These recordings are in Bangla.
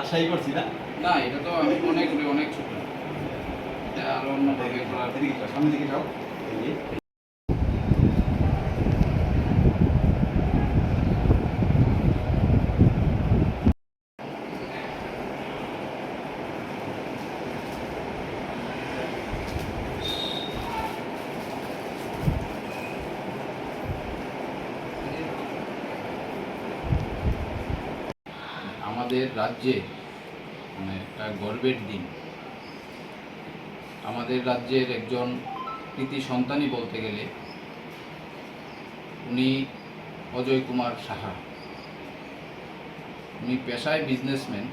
আশাই করছি না? না এটা তো আমি অনেক অনেক ছোট। এটা আরও অন্যভাবে সামনের দিকে যাও। আমাদের রাজ্যে মানে একটা গর্বের দিন। আমাদের রাজ্যের একজন কৃতি সন্তানই বলতে গেলে উনি অজয় কুমার সাহা। উনি পেশায় বিজনেসম্যান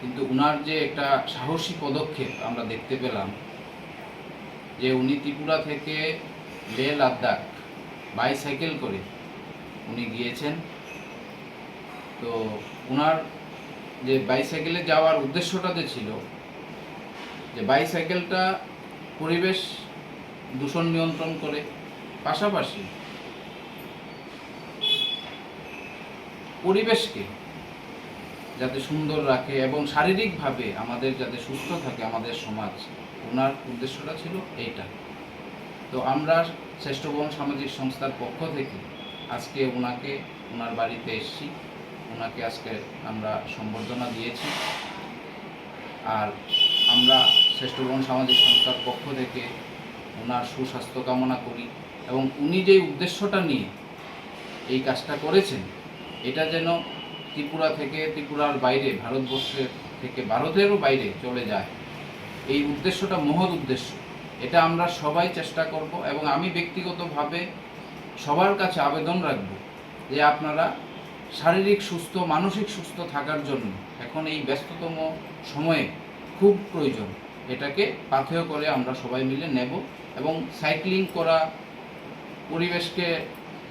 কিন্তু উনার যে একটা সাহসী পদক্ষেপ আমরা দেখতে পেলাম যে উনি ত্রিপুরা থেকে লে লাদাখ বাইসাইকেল করে উনি গিয়েছেন। তো ওনার যে বাইসাইকেলে যাওয়ার উদ্দেশ্যটা যে ছিল, যে বাইসাইকেলটা পরিবেশ দূষণ নিয়ন্ত্রণ করে, পাশাপাশি পরিবেশকে যাতে সুন্দর রাখে এবং শারীরিকভাবে আমাদের যাতে সুস্থ থাকে আমাদের সমাজ, ওনার উদ্দেশ্যটা ছিল এইটা। তো আমরা শ্রেষ্ঠভবন সামাজিক সংস্থার পক্ষ থেকে আজকে ওনাকে, ওনার বাড়িতে এসেছি। ওনাকে আজকে আমরা সম্বর্ধনা দিয়েছি। আর আমরা শ্রেষ্ঠভবন সামাজিক সংস্থার পক্ষ থেকে ওনার সুস্বাস্থ্য কামনা করি এবং উনি যে উদ্দেশ্যটা নিয়ে এই কাজটা করেছেন, এটা যেন ত্রিপুরা থেকে, ত্রিপুরার বাইরে ভারতবর্ষের থেকে ভারতেরও বাইরে চলে যায়। এই উদ্দেশ্যটা মহৎ উদ্দেশ্য। এটা আমরা সবাই চেষ্টা করব এবং আমি ব্যক্তিগতভাবে সবার কাছে আবেদন রাখব যে আপনারা শারীরিক সুস্থ, মানসিক সুস্থ থাকার জন্য এখন এই ব্যস্ততম সময়ে খুব প্রয়োজন। এটাকে পাথেয় করে আমরা সবাই মিলে নেব এবং সাইক্লিং করা, পরিবেশকে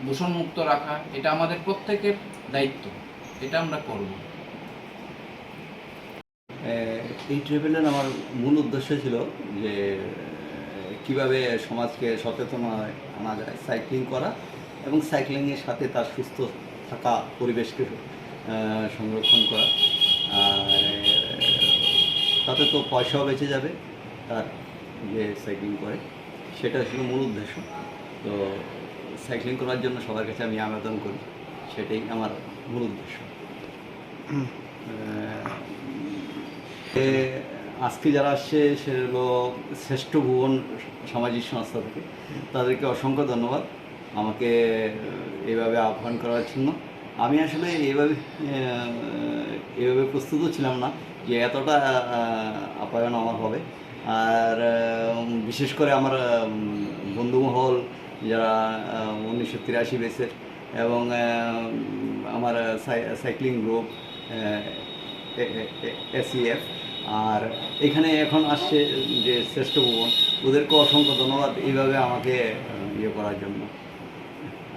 দূষণমুক্ত রাখা, এটা আমাদের প্রত্যেকের দায়িত্ব। এটা আমরা করব। এই ট্রিবিউনাল আমার মূল উদ্দেশ্য ছিল যে, কীভাবে সমাজকে সচেতন আনা যায়, সাইক্লিং করা এবং সাইক্লিংয়ের সাথে তার সুস্থ থাকা পরিবেশকে সংরক্ষণ করা। আর তাতে তো পয়সাও বেঁচে যাবে, তার যে সাইক্লিং করে। সেটা ছিল মূল উদ্দেশ্য। তো সাইক্লিং করার জন্য সবার কাছে আমি আবেদন করি, সেটাই আমার মূল উদ্দেশ্য। আজকে যারা আসছে, সে হলো শ্রেষ্ঠ ভুবন সামাজিক সংস্থা থেকে, তাদেরকে অসংখ্য ধন্যবাদ। আমাকে এইভাবে আহ্বান করার জন্য। আমি আসলে এইভাবে আহ, এইভাবে প্রস্তুত ছিলাম না যে এতটা আপ্যায়ন আমার হবে। আর বিশেষ করে আমার বন্ধুমহল যারা উনিশশো তিরাশি বেসের এবং আমার সাই- সাইক্লিং গ্রুপ এসিএফ আর এখানে এখন আসছে যে শ্রেষ্ঠ ভুবন। ওদেরকে অসংখ্য ধন্যবাদ এইভাবে আমাকে ইয়ে করার জন্য।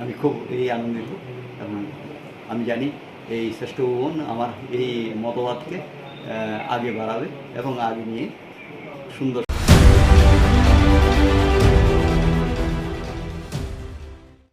আমি খুব এই আনন্দিত এবং আমি জানি এই শ্রেষ্ঠ ভুবন আমার এই মতবাদকে আগে বাড়াবে এবং আগে নিয়ে সুন্দর